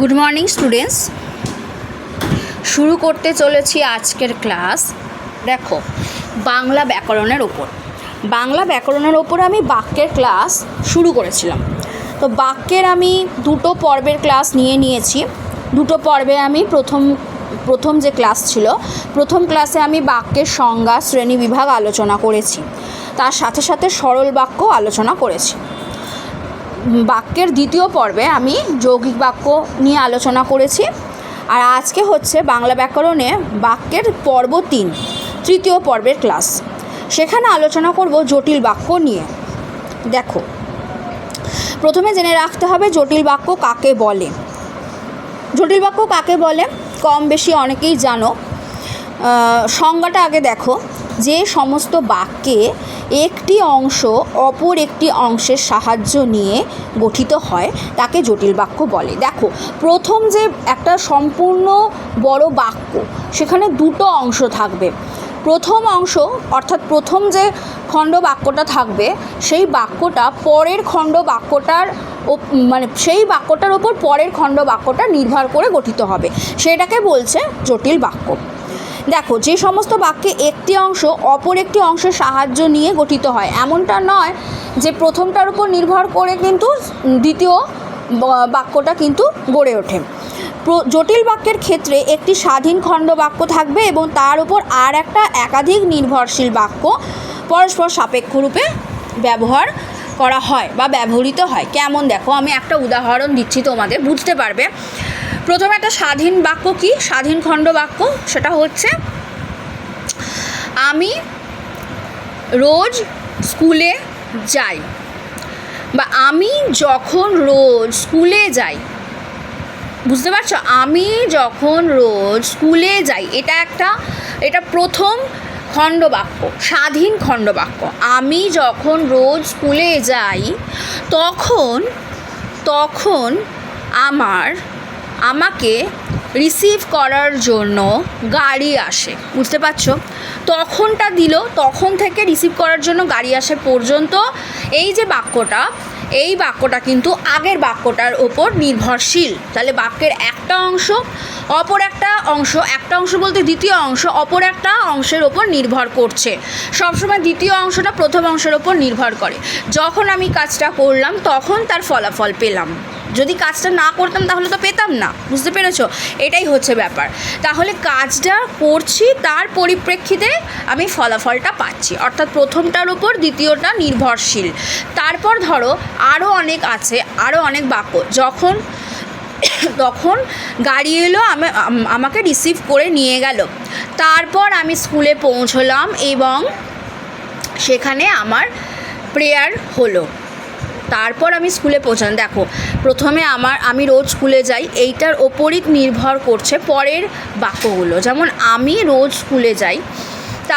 Good morning students শুরু করতে চলেছি আজকের ক্লাস দেখো, বাংলা ব্যাকরণের ওপর। বাংলা ব্যাকরণের ওপর আমি বাক্যের ক্লাস শুরু করেছিলাম। তো বাক্যের আমি দুটো পর্বের ক্লাস নিয়ে নিয়েছি। দুটো পর্বে আমি প্রথম প্রথম যে ক্লাস ছিল, প্রথম ক্লাসে আমি বাক্যের সংজ্ঞা, শ্রেণি বিভাগ আলোচনা করেছি। তার সাথে সাথে সরল বাক্য আলোচনা করেছি। বাক্যের দ্বিতীয় পর্বে আমি যৌগিক বাক্য নিয়ে আলোচনা করেছি। আর আজকে হচ্ছে বাংলা ব্যাকরণে বাক্যের পর্ব তিন, তৃতীয় পর্বের ক্লাস। সেখানে আলোচনা করব জটিল বাক্য নিয়ে। দেখো, প্রথমে জেনে রাখতে হবে জটিল বাক্য কাকে বলে। জটিল বাক্য কাকে বলে? কম বেশি অনেকেই জানো। সংজ্ঞাটা আগে দেখো। যে সমস্ত বাক্যে একটি অংশ অপর একটি অংশের সাহায্য নিয়ে গঠিত হয়, তাকে জটিল বাক্য বলে। দেখো, প্রথম যে একটা সম্পূর্ণ বড় বাক্য, সেখানে দুটো অংশ থাকবে। প্রথম অংশ, অর্থাৎ প্রথম যে খণ্ড বাক্যটা থাকবে, সেই বাক্যটা পরের খণ্ড বাক্যটার মানে সেই বাক্যটার ওপর পরের খণ্ড বাক্যটা নির্ভর করে গঠিত হবে। সেটাকে বলছে জটিল বাক্য। দেখো, যে সমস্ত বাক্যে একটি অংশ অপর একটি অংশের সাহায্য নিয়ে গঠিত হয়, এমনটা নয় যে প্রথমটার উপর নির্ভর করে কিন্তু দ্বিতীয় বাক্যটা কিন্তু গড়ে ওঠে। জটিল বাক্যের ক্ষেত্রে একটি স্বাধীন খণ্ড বাক্য থাকবে এবং তার উপর আর একটা একাধিক নির্ভরশীল বাক্য পরস্পর সাপেক্ষ রূপে ব্যবহার করা হয় বা ব্যবহৃত হয়। কেমন দেখো, আমি একটা উদাহরণ দিচ্ছি, তোমাদের বুঝতে পারবে। প্রথমে একটা স্বাধীন বাক্য কি? স্বাধীন খণ্ড বাক্য, সেটা হচ্ছে, আমি রোজ স্কুলে যাই বা আমি যখন রোজ স্কুলে যাই, বুঝতে পারছ? আমি যখন রোজ স্কুলে যাই, এটা একটা, এটা প্রথম খণ্ডবাক্য স্বাধীন খণ্ডবাক্য আমি যখন রোজ স্কুলে যাই, তখন তখন আমার আমাকে রিসিভ করার জন্য গাড়ি আসে, বুঝতে পারছ? তখনটা দিল, তখন থেকে রিসিভ করার জন্য গাড়ি আসে পর্যন্ত। এই যে বাক্যটা, এই বাক্যটা কিন্তু আগের বাক্যটার ওপর নির্ভরশীল। তাহলে বাক্যের একটা অংশ, অপর একটা অংশ একটা অংশ বলতে দ্বিতীয় অংশ, অপর একটা অংশের ওপর নির্ভর করছে। সবসময় দ্বিতীয় অংশটা প্রথম অংশের ওপর নির্ভর করে। যখন আমি কাজটা করলাম, তখন তার ফলাফল পেলাম। যদি কাজটা না করতাম তাহলে তো পেতাম না, বুঝতে পেরেছ? এটাই হচ্ছে ব্যাপার। তাহলে কাজটা করছি, তার পরিপ্রেক্ষিতে আমি ফলাফলটা পাচ্ছি। অর্থাৎ প্রথমটার ওপর দ্বিতীয়টা নির্ভরশীল। তারপর ধরো আরও অনেক আছে আরও অনেক বাক্য। যখন, তখন গাড়ি এলো, আমি আমাকে রিসিভ করে নিয়ে গেল। তারপর আমি স্কুলে পৌঁছলাম এবং সেখানে আমার প্রেয়ার হলো। তারপর আমি স্কুলে পৌঁছান। দেখো, প্রথমে আমার, আমি রোজ স্কুলে যাই, এইটার ওপরই নির্ভর করছে পরের বাক্যগুলো। যেমন, আমি রোজ স্কুলে যাই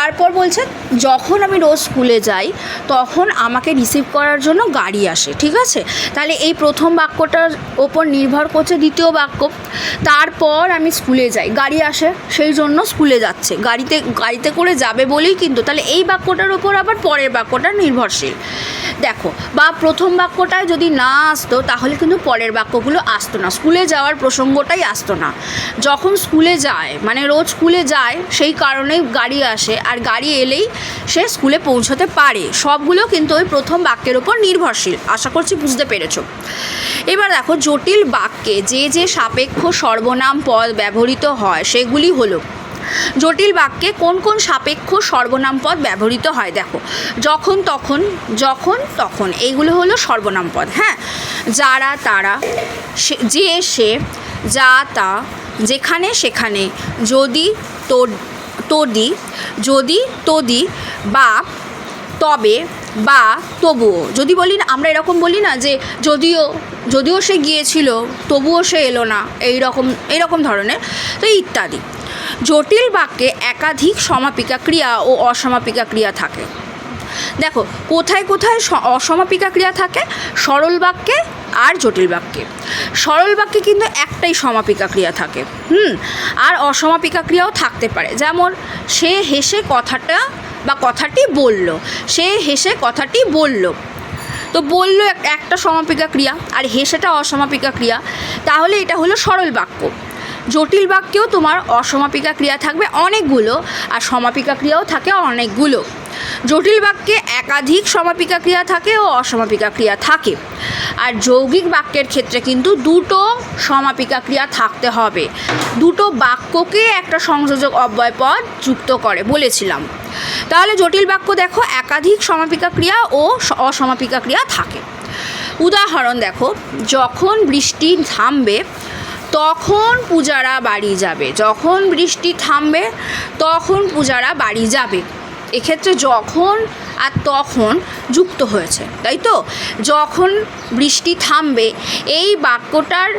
তারপর বলছে, যখন আমি রোজ স্কুলে যাই, তখন আমাকে রিসিভ করার জন্য গাড়ি আসে, ঠিক আছে? তাহলে এই প্রথম বাক্যটার ওপর নির্ভর করছে দ্বিতীয় বাক্য। তারপর আমি স্কুলে যাই, গাড়ি আসে, সেই জন্য স্কুলে যাচ্ছে। গাড়িতে গাড়িতে করে যাবে বলেই কিন্তু, তাহলে এই বাক্যটার ওপর আবার পরের বাক্যটা নির্ভরশীল। দেখো, বা প্রথম বাক্যটায় যদি না আসতো, তাহলে কিন্তু পরের বাক্যগুলো আসতো না। স্কুলে যাওয়ার প্রসঙ্গটাই আসতো না। যখন স্কুলে যায় মানে রোজ স্কুলে যায়, সেই কারণেই গাড়ি আসে, আর গাড়ি এলেই সে স্কুলে পৌঁছতে পারে। সবগুলো কিন্তু ওই প্রথম বাক্যের ওপর নির্ভরশীল। আশা করছি বুঝতে পেরেছ। এবার দেখো, জটিল বাক্যে যে যে সাপেক্ষ সর্বনাম পদ ব্যবহৃত হয়, সেগুলি হলো, জটিল বাক্যে কোন কোন সাপেক্ষ সর্বনাম পদ ব্যবহৃত হয় দেখো। যখন তখন যখন তখন, এইগুলো হলো সর্বনাম পদ হ্যাঁ? যারা, তারা যে, সে, যা, তা, যেখানে, সেখানে, যদি, তোর তদি, যদি তদি বা তবে বা তবুও। যদি বলি না, আমরা এরকম বলি না যে যদিও যদিও সে গিয়েছিল, তবুও সে এলো না, এই রকম এইরকম ধরনের, তো ইত্যাদি। জটিল বাক্যে একাধিক সমাপিকা ক্রিয়া ও অসমাপিকা ক্রিয়া থাকে। দেখো, কোথায় কোথায় অসমাপিকা ক্রিয়া থাকে? সরল বাক্যে আর জটিল বাক্যে। সরল বাক্যে কিন্তু একটাই সমাপিকা ক্রিয়া থাকে। হুম, আর অসমাপিকা ক্রিয়াও থাকতে পারে। যেমন, সে হেসে কথাটা বা কথাটি বলল। সে হেসে কথাটি বলল। তো বলল এক- একটা সমাপিকা ক্রিয়া আর হেসেটা অসমাপিকা ক্রিয়া। তাহলে এটা হলো সরল বাক্য। জটিল বাক্যেও তোমার অসমাপিকা ক্রিয়া থাকবে অনেকগুলো আর সমাপিকা ক্রিয়াও থাকে অনেকগুলো। জটিল বাক্যে একাধিক সমাপিকা ক্রিয়া থাকে ও অসমাপিকা ক্রিয়া থাকে। আর যৌগিক বাক্যের ক্ষেত্রে কিন্তু দুটো সমাপিকা ক্রিয়া থাকতে হবে। দুটো বাক্যকে একটা সংযোজক অব্যয় পদ যুক্ত করে বলেছিলাম। তাহলে জটিল বাক্য দেখো, একাধিক সমাপিকা ক্রিয়া ও অসমাপিকা ক্রিয়া থাকে। উদাহরণ দেখো, যখন বৃষ্টি থামবে, তখন পূজারা বাড়ি যাবে। যখন বৃষ্টি থামবে, তখন পূজারা বাড়ি যাবে। এক্ষেত্রে যখন আর তখন যুক্ত হয়েছে, তাই তো? যখন বৃষ্টি থামবে, এই বাক্যটার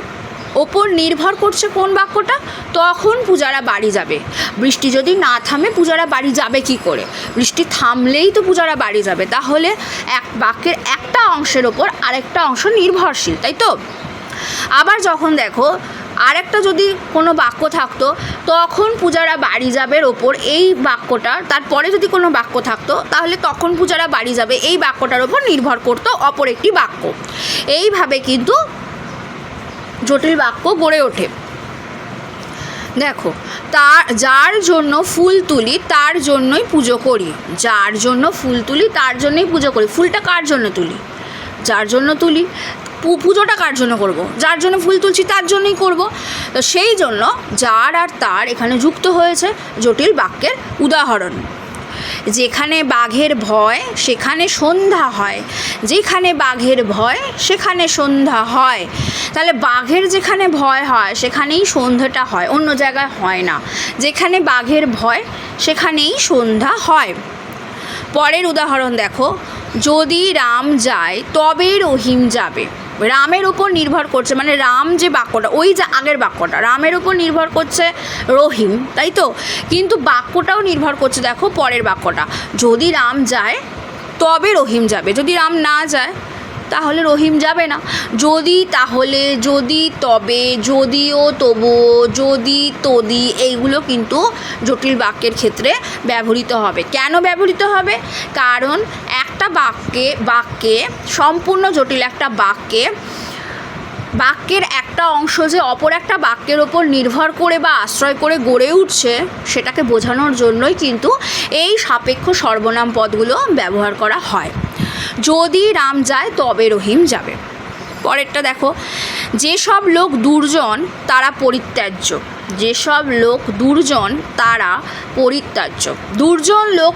ওপর নির্ভর করছে কোন বাক্যটা? তখন পূজারা বাড়ি যাবে। বৃষ্টি যদি না থামে, পূজারা বাড়ি যাবে কি করে? বৃষ্টি থামলেই তো পূজারা বাড়ি যাবে। তাহলে এক বাক্যের একটা অংশের ওপর আরেকটা অংশ নির্ভরশীল, তাই তো? আবার যখন দেখো আরেকটা যদি কোনো বাক্য থাকতো, তখন পূজারা বাড়ি যাবের ওপর এই বাক্যটা, তারপরে যদি কোনো বাক্য থাকতো, তাহলে তখন পূজারা বাড়ি যাবে এই বাক্যটার ওপর নির্ভর করতো অপর একটি বাক্য। এইভাবে কিন্তু জটিল বাক্য গড়ে ওঠে। দেখো, তার, যার জন্য ফুল তুলি, তার জন্যই পুজো করি। যার জন্য ফুল তুলি, তার জন্যই পুজো করি। ফুলটা কার জন্য তুলি? যার জন্য তুলি? পুজোটা কার জন্য করব। যার জন্য ফুল তুলছি তার জন্যই করব। তো সেই জন্য যার আর তার এখানে যুক্ত হয়েছে জটিল বাক্যের উদাহরণ। যেখানে বাঘের ভয়, সেখানে সন্ধ্যা হয়। যেখানে বাঘের ভয়, সেখানে সন্ধ্যা হয়। তাহলে বাঘের যেখানে ভয় হয়, সেখানেই সন্ধ্যাটা হয়, অন্য জায়গায় হয় না। যেখানে বাঘের ভয়, সেখানেই সন্ধ্যা হয়। পরের উদাহরণ দেখো। যদি রাম যায়, তবে রহিম যাবে। রামের উপর নির্ভর করছে মানে রাম যে বাক্যটা, ওই যে আগের বাক্যটা, রামের উপর নির্ভর করছে রহিম, তাই তো? কিন্তু বাক্যটাও নির্ভর করছে, দেখো, পরের বাক্যটা। যদি রাম যায়, তবে রহিম যাবে, যদি রাম না যায় তাহলে রহিম যাবে না। যদি তাহলে, যদি তবে, যদিও তবুও, যদি তদি, এইগুলো কিন্তু জটিল বাক্যের ক্ষেত্রে ব্যবহৃত হবে। কেন ব্যবহৃত হবে? কারণ একটা বাক্যে বাক্যে, সম্পূর্ণ জটিল একটা বাক্যে, বাক্যের একটা অংশ যে অপর একটা বাক্যের ওপর নির্ভর করে বা আশ্রয় করে গড়ে উঠছে, সেটাকে বোঝানোর জন্যই কিন্তু এই সাপেক্ষ সর্বনাম পদগুলো ব্যবহার করা হয়। যদি রাম যায়, তবে রহিম যাবে। পরেরটা দেখো, যেসব লোক দুর্জন, তারা পরিত্যাজ্য। যেসব লোক দুর্জন, তারা পরিত্যাজ্য। দুর্জন লোক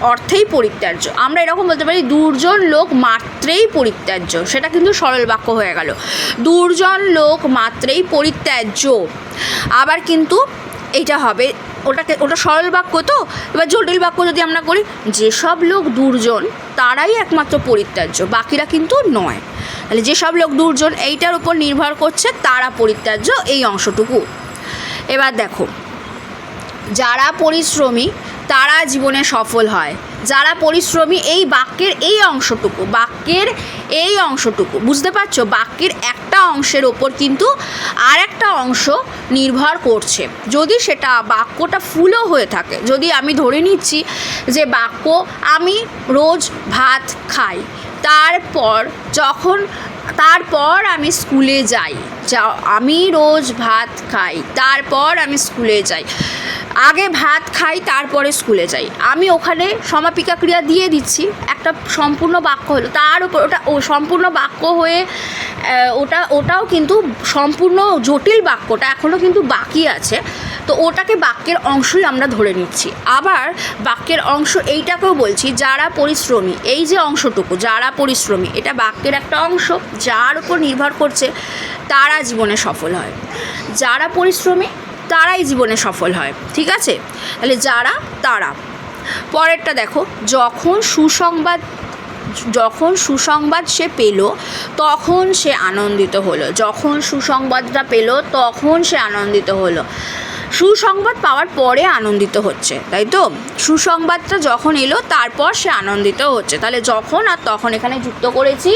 অর্থেই পরিত্যাজ্য। আমরা এরকম বলতে পারি, দুর্জন লোক মাত্রেই পরিত্যাজ্য। সেটা কিন্তু সরল বাক্য হয়ে গেল। দুর্জন লোক মাত্রেই পরিত্যাজ্য। আবার কিন্তু এইটা হবে ওটাকে, ওটা সরল বাক্য তো? এবার জটিল বাক্য যদি আমরা করি, যেসব লোক দুর্জন, তারাই একমাত্র পরিত্যাজ্য, বাকিরা কিন্তু নয়। তাহলে যেসব লোক দুর্জন, এইটার উপর নির্ভর করছে তারা পরিত্যাজ্য এই অংশটুকু। এবার দেখো, যারা পরিশ্রমী, তারা জীবনে সফল হয়। যারা পরিশ্রমী, এই বাক্যের এই অংশটুকু, বাক্যের এই অংশটুকু, বুঝতে পারছ? বাক্যের একটা অংশের ওপর কিন্তু আর একটা অংশ নির্ভর করছে। যদি সেটা বাক্যটা ফুলও হয়ে থাকে, যদি আমি ধরে নিচ্ছি যে বাক্য আমি রোজ ভাত খাই, তারপর যখন তারপর আমি স্কুলে যাই। যা, আমি রোজ ভাত খাই, তারপর আমি স্কুলে যাই। আগে ভাত খাই, তারপরে স্কুলে যাই। আমি ওখানে সমাপিকা ক্রিয়া দিয়ে দিচ্ছি। একটা সম্পূর্ণ বাক্য হলো, তার উপর ওটা, ও সম্পূর্ণ বাক্য হয়ে ওটা, ওটাও কিন্তু সম্পূর্ণ জটিল বাক্যটা এখনও কিন্তু বাকি আছে। তো ওটাকে বাক্যের অংশই আমরা ধরে নিচ্ছি। আবার বাক্যের অংশ এইটাকেও বলছি, যারা পরিশ্রমী, এই যে অংশটুকু, যারা পরিশ্রমী, এটা বাক্যের একটা অংশ, যার উপর নির্ভর করছে তারা জীবনে সফল হয়। যারা পরিশ্রমী, তারাই জীবনে সফল হয়, ঠিক আছে? তাহলে যারা, তারা। পরেরটা দেখো, যখন সুসংবাদ যখন সুসংবাদ সে পেল, তখন সে আনন্দিত হলো। যখন সুসংবাদটা পেল, তখন সে আনন্দিত হলো। সুসংবাদ পাওয়ার পরে আনন্দিত হচ্ছে, তাই তো? সুসংবাদটা যখন এলো, তারপর সে আনন্দিত হচ্ছে। তাহলে যখন আর তখন এখানে যুক্ত করেছি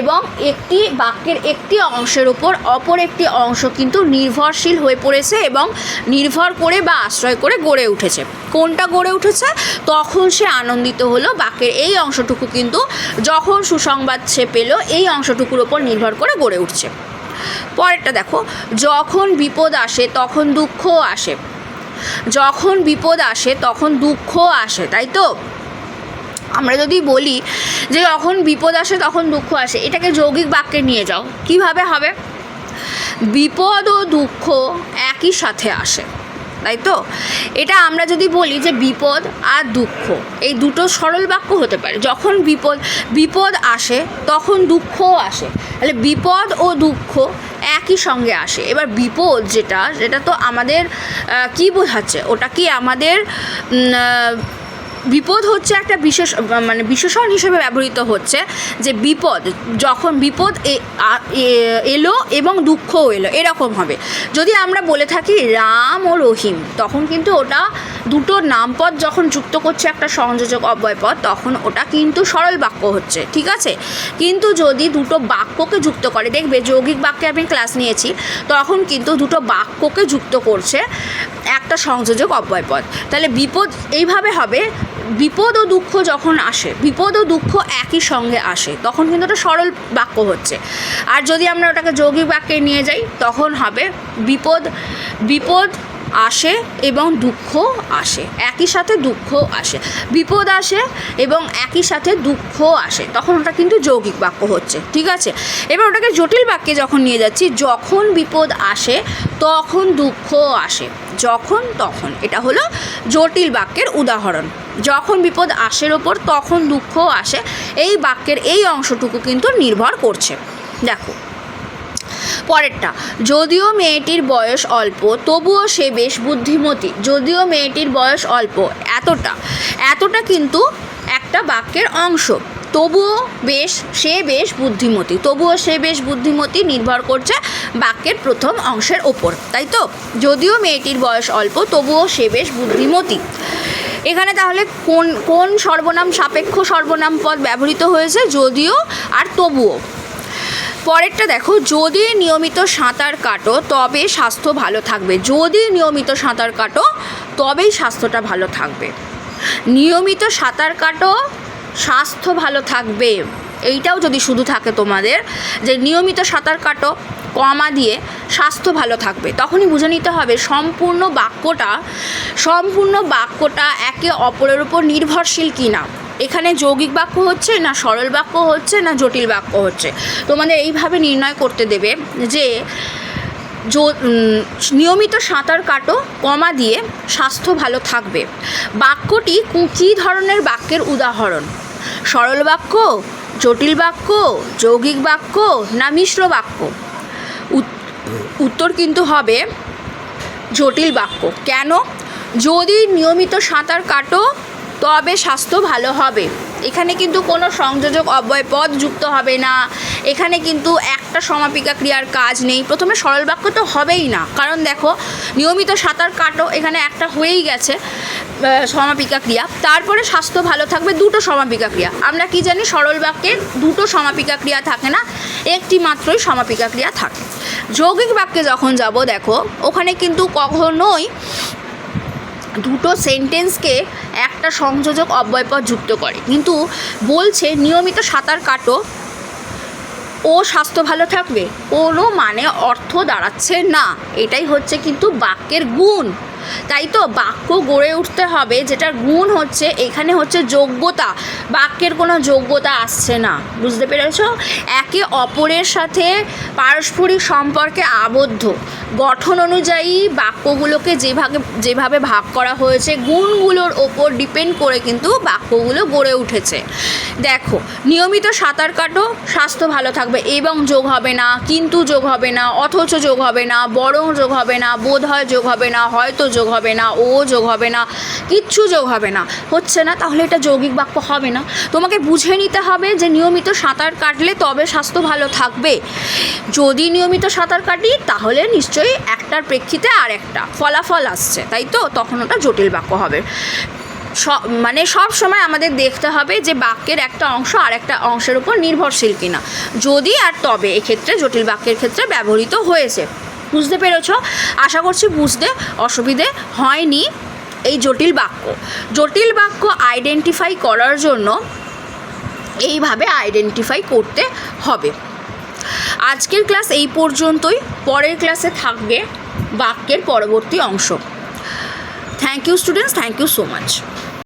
এবং একটি বাক্যের একটি অংশের উপর অপর একটি অংশ কিন্তু নির্ভরশীল হয়ে পড়েছে এবং নির্ভর করে বা আশ্রয় করে গড়ে উঠেছে। কোনটা গড়ে উঠেছে? তখন সে আনন্দিত হলো বাক্যের এই অংশটুকু কিন্তু যখন সুসংবাদ সে পেল, এই অংশটুকুর ওপর নির্ভর করে গড়ে উঠছে। পরেরটা দেখো, যখন বিপদ আসে তখন দুঃখ আসে। যখন বিপদ আসে তখন দুঃখ আসে, তাই তো? আমরা যদি বলি যে যখন বিপদ আসে তখন দুঃখ আসে, এটাকে যৌগিক বাক্যে নিয়ে যাও। কীভাবে হবে? বিপদ ও দুঃখ একই সাথে আসে। তাই তো? এটা আমরা যদি বলি যে বিপদ আর দুঃখ, এই দুটো সরল বাক্য হতে পারে। যখন বিপদ বিপদ আসে, তখন দুঃখও আসে। তাহলে বিপদ ও দুঃখ একই সঙ্গে আসে। এবার বিপদ যেটা, সেটা তো আমাদের কি বোঝাচ্ছে? ওটা কি আমাদের বিপদ হচ্ছে একটা বিশেষ মানে বিশেষণ হিসেবে ব্যবহৃত হচ্ছে যে বিপদ, যখন বিপদ এলো এবং দুঃখও এলো, এরকম হবে। যদি আমরা বলে থাকি রাম ও রহিম, তখন কিন্তু ওটা দুটো নামপদ যখন যুক্ত করছে একটা সংযোজক অব্যয়পদ তখন ওটা কিন্তু সরল বাক্য হচ্ছে, ঠিক আছে? কিন্তু যদি দুটো বাক্যকে যুক্ত করে, দেখবে যৌগিক বাক্যে আমি ক্লাস নিয়েছি, তখন কিন্তু দুটো বাক্যকে যুক্ত করছে একটা সংযোজক অব্যয়পদ তাহলে বিপদ এইভাবে হবে বিপদ ও দুঃখ যখন আসে, বিপদ ও দুঃখ একই সঙ্গে আসে, তখন কিন্তু ওটা সরল বাক্য হচ্ছে। আর যদি আমরা ওটাকে যৌগিক বাক্যে নিয়ে যাই, তখন হবে বিপদ বিপদ আসে এবং দুঃখ আসে। একই সাথে দুঃখ আসে। বিপদ আসে এবং একই সাথে দুঃখ আসে। তখন ওটা কিন্তু যৌগিক বাক্য হচ্ছে, ঠিক আছে? এবার ওটাকে জটিল বাক্যে যখন নিয়ে যাচ্ছি, যখন বিপদ আসে, তখন দুঃখ আসে। যখন, তখন। এটা হলো জটিল বাক্যের উদাহরণ। যখন বিপদ আসের ওপর, তখন দুঃখ আসে। এই বাক্যের এই অংশটুকু কিন্তু নির্ভর করছে। দেখো পরেরটা, যদিও মেয়েটির বয়স অল্প, তবুও সে বেশ বুদ্ধিমতী, যদিও মেয়েটির বয়স অল্প, এতটা এতটা কিন্তু একটা বাক্যের অংশ, তবুও বেশ, সে বেশ বুদ্ধিমতী, তবুও সে বেশ বুদ্ধিমতী নির্ভর করছে বাক্যের প্রথম অংশের ওপর, তাই তো? যদিও মেয়েটির বয়স অল্প, তবুও সে বেশ বুদ্ধিমতী। এখানে তাহলে কোন কোন সর্বনাম সাপেক্ষ সর্বনাম পদ ব্যবহৃত হয়েছে? যদিও আর তবুও পরেরটা দেখো, যদি নিয়মিত সাঁতার কাটো, তবে স্বাস্থ্য ভালো থাকবে। যদি নিয়মিত সাঁতার কাটো, তবেই স্বাস্থ্যটা ভালো থাকবে। নিয়মিত সাঁতার কাটো, স্বাস্থ্য ভালো থাকবে। এইটাও যদি শুধু থাকে তোমাদের, যে নিয়মিত সাঁতার কাটো, কমা দিয়ে স্বাস্থ্য ভালো থাকবে। তখনই বুঝে নিতে হবে, সম্পূর্ণ বাক্যটা সম্পূর্ণ বাক্যটা একে অপরের উপর নির্ভরশীল কি না এখানে যৌগিক বাক্য হচ্ছে না সরল বাক্য হচ্ছে না জটিল বাক্য হচ্ছে। তোমাদের এইভাবে নির্ণয় করতে দেবে যে নিয়মিত সাঁতার কাটো, কমা দিয়ে স্বাস্থ্য ভালো থাকবে। বাক্যটি কী ধরনের বাক্যের উদাহরণ? সরল বাক্য, জটিল বাক্য, যৌগিক বাক্য না মিশ্র বাক্য? উত- উত্তর কিন্তু হবে জটিল বাক্য। কেন? যদি নিয়মিত সাঁতার কাটো তবে স্বাস্থ্য ভালো হবে। এখানে কিন্তু কোনো সংযোজক অব্যয় পদ যুক্ত হবে না। এখানে কিন্তু একটা সমাপিকা ক্রিয়ার কাজ নেই। প্রথমে সরল বাক্য তো হবেই না। কারণ দেখো, নিয়মিত সাঁতার কাটো এখানে একটা হয়েই গেছে সমাপিকা ক্রিয়া। তারপরে স্বাস্থ্য ভালো থাকবে দুটো সমাপিকা ক্রিয়া। আমরা কি জানি, সরল বাক্যে দুটো সমাপিকা ক্রিয়া থাকে না, একটি মাত্রই সমাপিকা ক্রিয়া থাকে। যৌগিক বাক্যে যখন যাব, দেখো, ওখানে কিন্তু কখনোই দুটো সেন্টেন্সকে একটা সংযোজক অব্যয়পদ যুক্ত করে। কিন্তু বলছে, নিয়মিত সাঁতার কাটো। ও স্বাস্থ্য ভালো থাকবে। কোনো মানে অর্থ দাঁড়াচ্ছে না। এটাই হচ্ছে কিন্তু বাক্যের গুণ। তাই তো বাক্য গড়ে উঠতে হবে, যেটার গুণ হচ্ছে এখানে হচ্ছে যোগ্যতা। বাক্যের কোনো যোগ্যতা আসছে না, বুঝতে পেরেছ? একে অপরের সাথে পারস্পরিক সম্পর্কে আবদ্ধ। গঠন অনুযায়ী বাক্যগুলোকে যেভাবে যেভাবে ভাগ করা হয়েছে, গুণগুলোর ওপর ডিপেন্ড করে কিন্তু বাক্যগুলো গড়ে উঠেছে। দেখো, নিয়মিত সাঁতার কাটো, স্বাস্থ্য ভালো থাকবে, এবং যোগ হবে না, কিন্তু যোগ হবে না, অথচ যোগ হবে না, বরং যোগ হবে না, বোধ হয় যোগ হবে না, হয়তো যোগ হবে না, ও যোগ হবে না, কিচ্ছু যোগ হবে না। হচ্ছে না, তাহলে এটা যৌগিক বাক্য হবে না। তোমাকে বুঝে নিতে হবে যে নিয়মিত সাঁতার কাটলে তবে স্বাস্থ্য ভালো থাকবে। যদি নিয়মিত সাঁতার কাটি, তাহলে নিশ্চয়ই একটার প্রেক্ষিতে আর একটা ফলাফল আসছে, তাই তো? তখন ওটা জটিল বাক্য হবে। মানে সব সময় আমাদের দেখতে হবে যে বাক্যের একটা অংশ আর একটা অংশের উপর নির্ভরশীল কিনা। যদি আর তবে, এক্ষেত্রে জটিল বাক্যের ক্ষেত্রে ব্যবহৃত হয়েছে। বুঝতে পেরেছ? আশা করছি বুঝতে অসুবিধে হয়নি এই জটিল বাক্য। জটিল বাক্য আইডেন্টিফাই করার জন্য এইভাবে আইডেন্টিফাই করতে হবে। আজকের ক্লাস এই পর্যন্তই। পরের ক্লাসে থাকবে বাক্যের পরবর্তী অংশ। Thank you students thank you so much